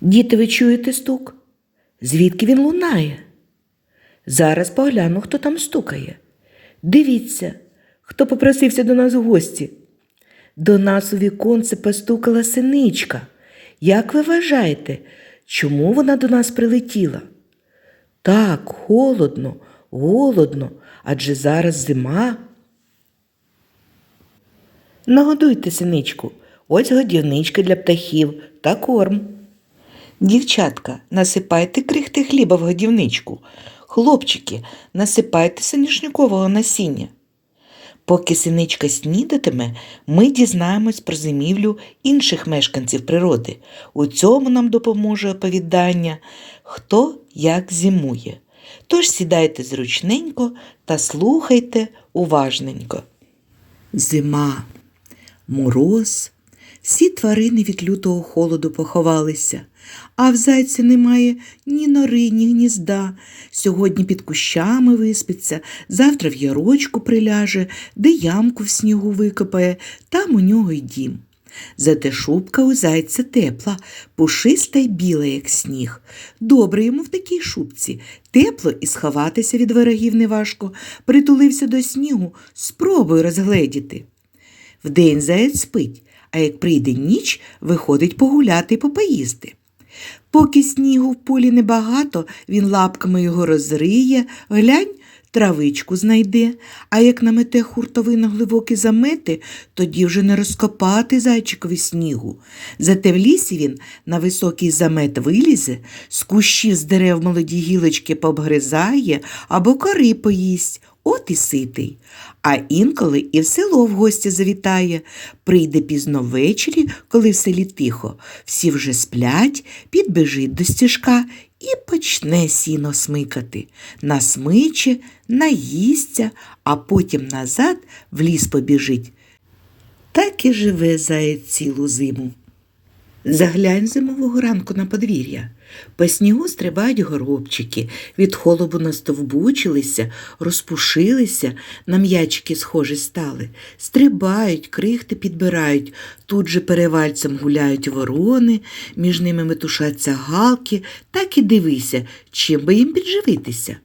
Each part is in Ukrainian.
Діти, ви чуєте стук? Звідки він лунає? Зараз погляну, хто там стукає. Дивіться, хто попросився до нас в гості. До нас у віконце постукала синичка. Як ви вважаєте, чому вона до нас прилетіла? Так, холодно, голодно, адже зараз зима. Нагодуйте синичку, ось годівнички для птахів та корм. Дівчатка, насипайте крихти хліба в годівничку. Хлопчики, насипайте соняшникового насіння. Поки синичка снідатиме, ми дізнаємось про зимівлю інших мешканців природи. У цьому нам допоможе оповідання Хто як зимує. Тож сідайте зручненько та слухайте уважненько. Зима, мороз. Всі тварини від лютого холоду поховалися, а в зайця немає ні нори, ні гнізда. Сьогодні під кущами виспиться, завтра в ярочку приляже, де ямку в снігу викопає, там у нього й дім. Зате шубка у зайця тепла, пушиста й біла, як сніг. Добре йому в такій шубці. Тепло і сховатися від ворогів неважко. Притулився до снігу, спробуй розгледіти. Вдень заяць спить, а як прийде ніч, виходить погуляти й попоїсти. Поки снігу в полі небагато, він лапками його розриє, глянь, травичку знайде, а як намете хуртовина глибокі замети, тоді вже не розкопати зайчикові снігу. Зате в лісі він на високий замет вилізе, з кущів з дерев молоді гілочки пообгризає або кори поїсть. От і ситий. А інколи і в село в гості завітає. Прийде пізно ввечері, коли в селі тихо. Всі вже сплять, підбежить до стіжка і почне сіно смикати. Насмиче, наїсться, а потім назад в ліс побіжить. Так і живе заєць цілу зиму. Заглянь зимового ранку на подвір'я. По снігу стрибають горобчики, від холоду настовбучилися, розпушилися, на м'ячики схожі стали, стрибають, крихти підбирають, тут же перевальцем гуляють ворони, між ними метушаться галки, так і дивися, чим би їм підживитися.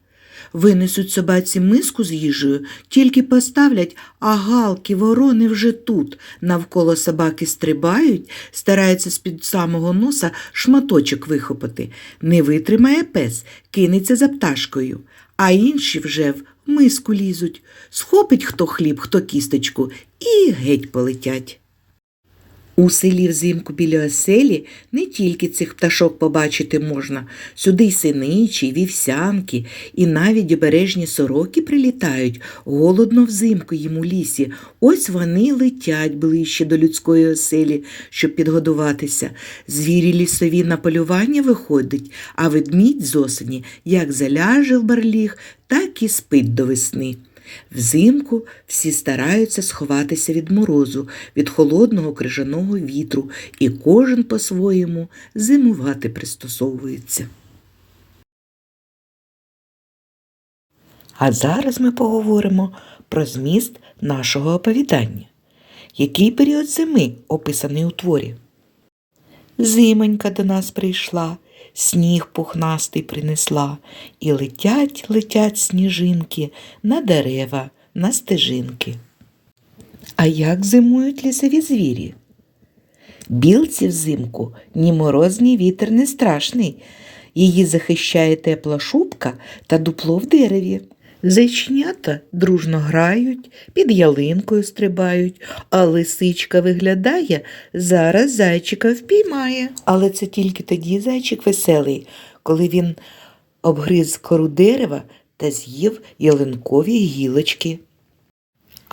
Винесуть собаці миску з їжею, тільки поставлять, а галки, ворони вже тут. Навколо собаки стрибають, стараються з-під самого носа шматочок вихопити. Не витримає пес, кинеться за пташкою, а інші вже в миску лізуть. Схопить хто хліб, хто кісточку і геть полетять. У селі взимку біля оселі не тільки цих пташок побачити можна, сюди й синичі, й вівсянки, і навіть обережні сороки прилітають, голодно взимку їм у лісі. Ось вони летять ближче до людської оселі, щоб підгодуватися. Звірі лісові на полювання виходять, а ведмідь з осені як заляже в барліг, так і спить до весни. Взимку всі стараються сховатися від морозу, від холодного крижаного вітру, і кожен по-своєму зимувати пристосовується. А зараз ми поговоримо про зміст нашого оповідання. Який період зими описаний у творі? Зимонька до нас прийшла, сніг пухнастий принесла, і летять, летять сніжинки на дерева, на стежинки. А як зимують лісові звірі? Білці взимку ні мороз, вітер не страшний. Її захищає тепла шубка та дупло в дереві. Зайченята дружно грають, під ялинкою стрибають, а лисичка виглядає, зараз зайчика впіймає. Але це тільки тоді зайчик веселий, коли він обгриз кору дерева та з'їв ялинкові гілочки.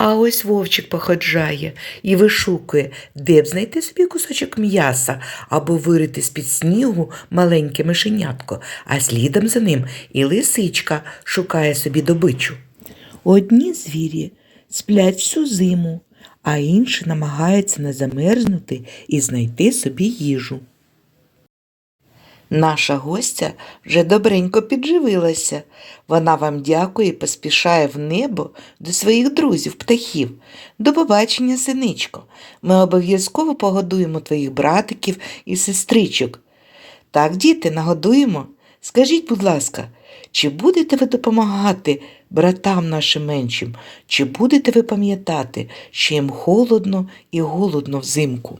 А ось вовчик походжає і вишукує, де б знайти собі кусочок м'яса або вирити з-під снігу маленьке мишенятко, а слідом за ним і лисичка шукає собі добичу. Одні звірі сплять всю зиму, а інші намагаються не замерзнути і знайти собі їжу. Наша гостя вже добренько підживилася. Вона вам дякує і поспішає в небо до своїх друзів, птахів. До побачення, синичко. Ми обов'язково погодуємо твоїх братиків і сестричок. Так, діти, нагодуємо. Скажіть, будь ласка, чи будете ви допомагати братам нашим меншим, чи будете ви пам'ятати, що їм холодно і голодно взимку?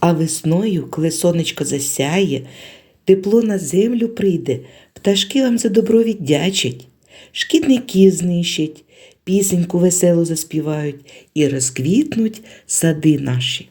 А весною, коли сонечко засяє, тепло на землю прийде, пташки вам за добро віддячать, шкідників знищать, пісеньку веселу заспівають і розквітнуть сади наші.